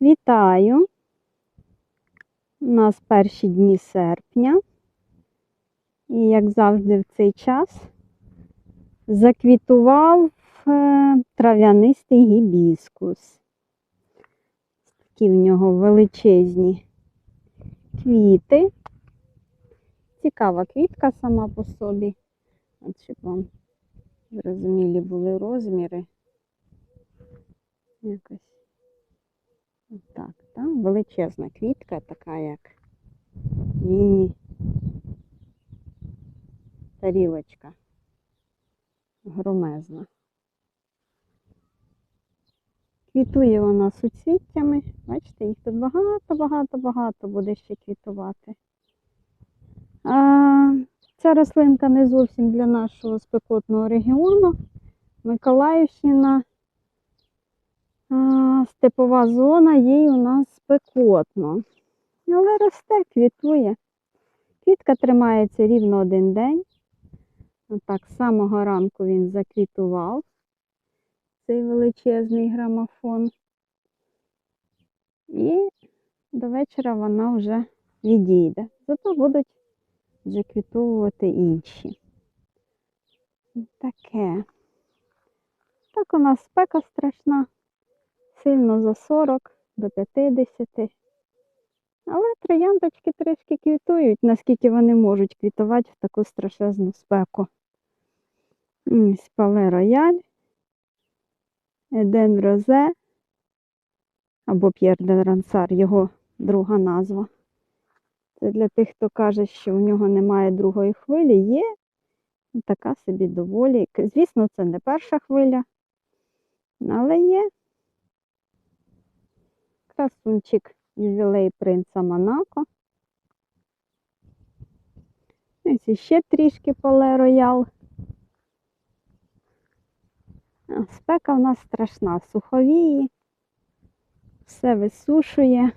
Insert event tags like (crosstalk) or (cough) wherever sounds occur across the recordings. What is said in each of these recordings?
Вітаю! У нас перші дні серпня. І, як завжди, в цей час заквітував е, трав'янистий гібіскус. Такі в нього величезні квіти. Цікава квітка сама по собі. От щоб вам зрозумілі були розміри. Якось так, там величезна квітка, така як міні тарілочка. Громезна. Квітує вона суцвіттями. Бачите, їх тут багато-багато-багато буде ще квітувати. А, ця рослинка не зовсім для нашого спекотного регіону. Миколаївщина. А, степова зона, їй у нас спекотно. Але росте, квітує. Квітка тримається рівно один день. Отак, з самого ранку він заквітував цей величезний грамофон. І до вечора вона вже відійде. Зато будуть заквітовувати інші. Таке. Так у нас спека страшна сильно за 40 до 50. Але трояндочки трішки квітують, наскільки вони можуть квітувати в таку страшезну спеку. Ось Пале Рояль, Еден Розе або П'єр де Рансар, його друга назва. Це для тих, хто каже, що у нього немає другої хвилі, є така собі доволі. Звісно, це не перша хвиля, але є красунчик ювілей принца Монако. Ось іще трішки поле роял. Спека в нас страшна, суховії, все висушує.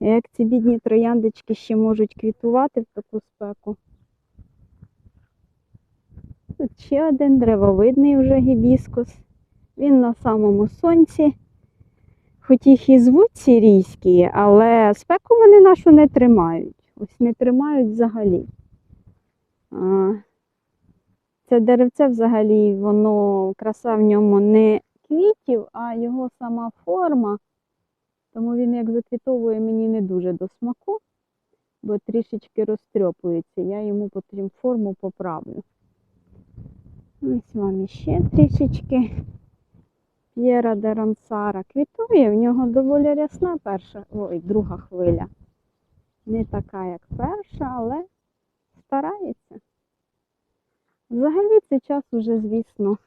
Як ці бідні трояндочки ще можуть квітувати в таку спеку. Тут ще один древовидний вже гібіскус. Він на самому сонці. Хоч їх і звуть сірійські, але спеку вони нашу не тримають. Ось не тримають взагалі. Це деревце взагалі, воно краса в ньому не квітів, а його сама форма. Тому він як заквітовує мені не дуже до смаку, бо трішечки розтрьопується. Я йому потім форму поправлю. Ось вам іще трішечки. П'єра де Рансара квітує, в нього доволі рясна перша, ой, друга хвиля. Не така, як перша, але старається. Взагалі цей час уже, звісно,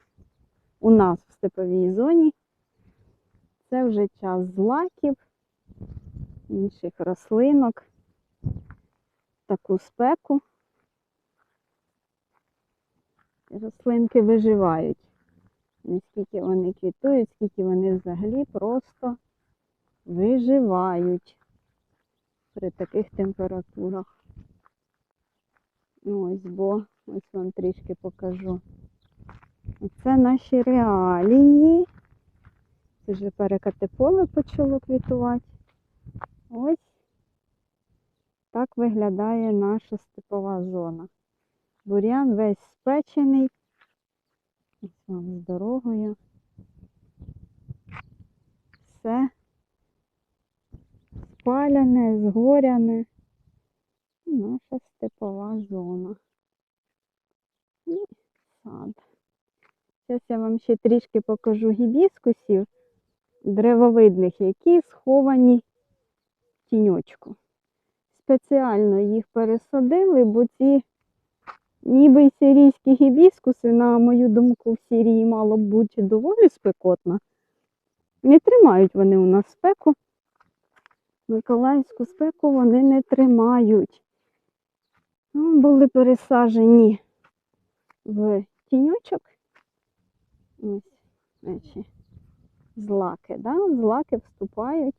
у нас в степовій зоні. Це вже час злаків, інших рослинок, таку спеку. Рослинки виживають скільки вони квітують, скільки вони взагалі просто виживають при таких температурах. Ось, бо ось вам трішки покажу. Це наші реалії. Це вже перекати поле почало квітувати. Ось так виглядає наша степова зона. Бур'ян весь спечений. Ось вам з дорогою. Все спаляне, згоряне. Наша степова зона. І сад. Зараз я вам ще трішки покажу гібіскусів древовидних, які сховані в тіньочку. Спеціально їх пересадили, бо ці Ніби й сирійські гібіскуси, на мою думку, в Сирії мало б бути доволі спекотно. Не тримають вони у нас спеку. Миколаївську спеку вони не тримають. Ну, Були пересаджені в тіньочок. Ось, значить, злаки, да? злаки вступають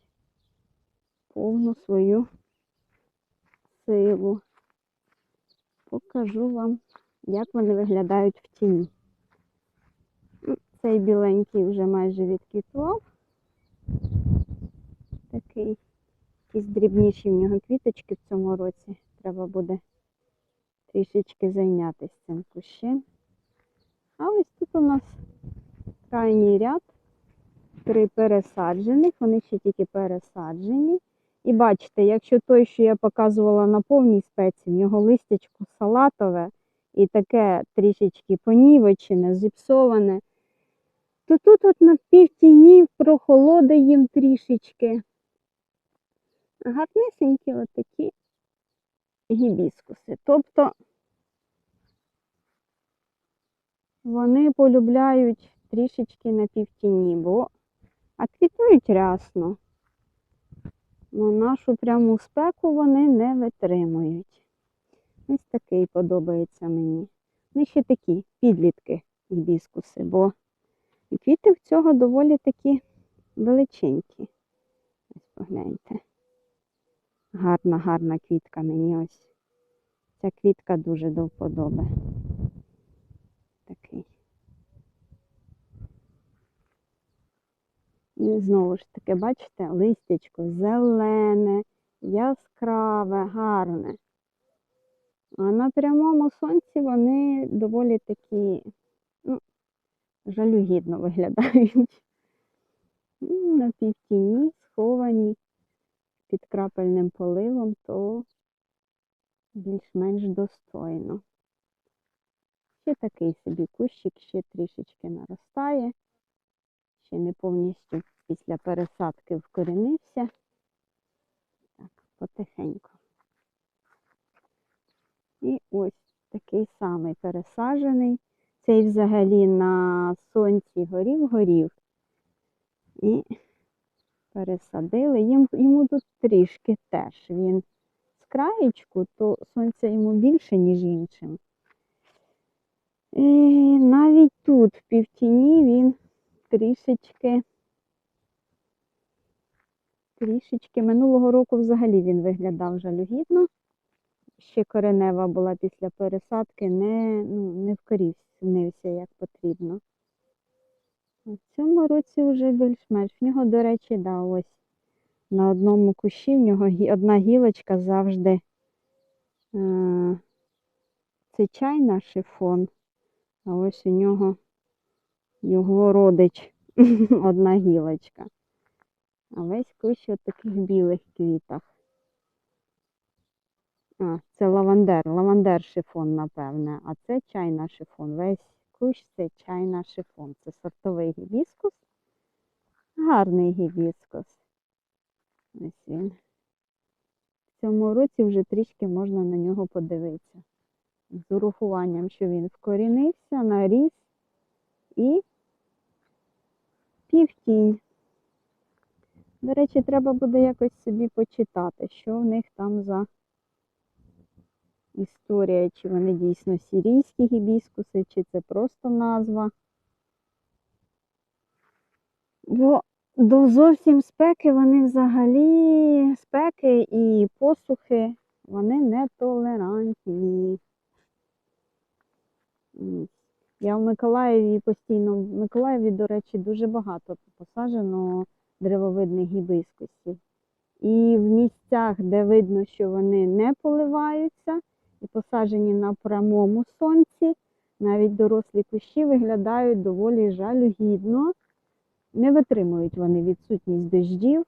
в повну свою силу покажу вам, як вони виглядають в тіні. Ну, Цей біленький вже майже відквітував. такий. Якісь дрібніші в нього квіточки в цьому році. Треба буде трішечки зайнятися цим кущем. А ось тут у нас крайній ряд. Три пересаджених, вони ще тільки пересаджені. І бачите, якщо той, що я показувала на повній спеці, в нього листячко салатове і таке трішечки понівечене, зіпсоване, то тут от на півтіні прохолода їм трішечки. Гарнесенькі отакі гібіскуси. Тобто вони полюбляють трішечки на півтіні, бо а рясно. Ну, нашу пряму спеку вони не витримують. Ось такий подобається мені. Вони ще такі підлітки гібіскуси, бо квіти в цього доволі такі величенькі. Ось погляньте. Гарна, гарна квітка мені ось. Ця квітка дуже до вподоби. Такий. Знову ж таки, бачите, листячко зелене, яскраве, гарне. А на прямому сонці вони доволі такі, ну, жалюгідно виглядають. Ну, На півтіні, сховані під крапельним поливом, то більш-менш достойно. Ще такий собі кущик, ще трішечки наростає ще не повністю після пересадки вкорінився. Так, потихеньку. І ось такий самий пересаджений. Цей взагалі на сонці горів-горів. І пересадили. Їм, йому тут трішки теж. Він з краєчку, то сонця йому більше, ніж іншим. І навіть тут, в півтіні, він трішечки. Трішечки. Минулого року взагалі він виглядав жалюгідно. Ще коренева була після пересадки, не, ну, не вкорівся як потрібно. В цьому році вже більш-менш. В нього, до речі, да, ось на одному кущі в нього одна гілочка завжди. Е, це чайна шифон, а ось у нього його родич, (laughs) одна гілочка. А весь кущ у таких білих квітах. А, це лавандер, лавандер шифон, напевне, а це чайна шифон. Весь кущ це чайна шифон. Це сортовий гібіскус. Гарний гібіскус. Ось він. В цьому році вже трішки можна на нього подивитися. З урахуванням, що він вкорінився, наріс і півтінь. До речі, треба буде якось собі почитати, що в них там за історія, чи вони дійсно сірійські гібіскуси, чи це просто назва. Бо до зовсім спеки вони взагалі спеки і посухи, вони нетолерантні. Я в Миколаєві постійно, в Миколаєві, до речі, дуже багато посаджено древовидних гібискусів. І в місцях, де видно, що вони не поливаються і посаджені на прямому сонці, навіть дорослі кущі виглядають доволі жалюгідно. Не витримують вони відсутність дождів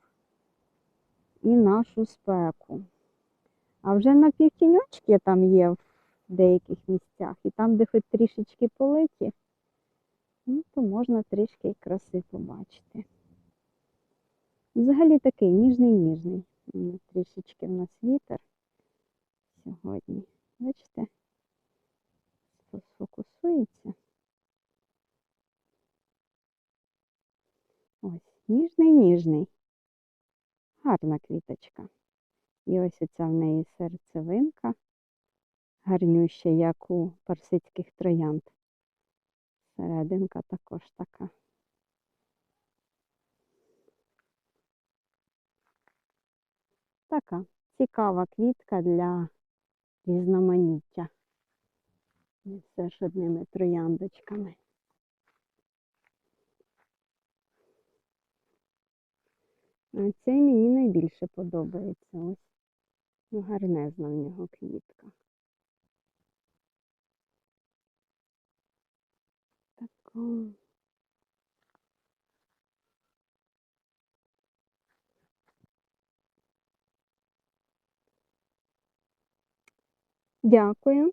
і нашу спеку. А вже на півтіньочки там є в деяких місцях, і там, де хоч трішечки политі, ну, то можна трішки краси побачити. Взагалі такий ніжний-ніжний. Трішечки в нас вітер сьогодні. Бачите? Сфокусується. Ось, ніжний-ніжний. Гарна квіточка. І ось оця в неї серцевинка. Гарнюща, як у персидських троянд. Серединка також така. Така цікава квітка для різноманіття. І все ж одними трояндочками. А цей мені найбільше подобається. Ось. Ну, гарнезна в нього квітка. Така. Дякую.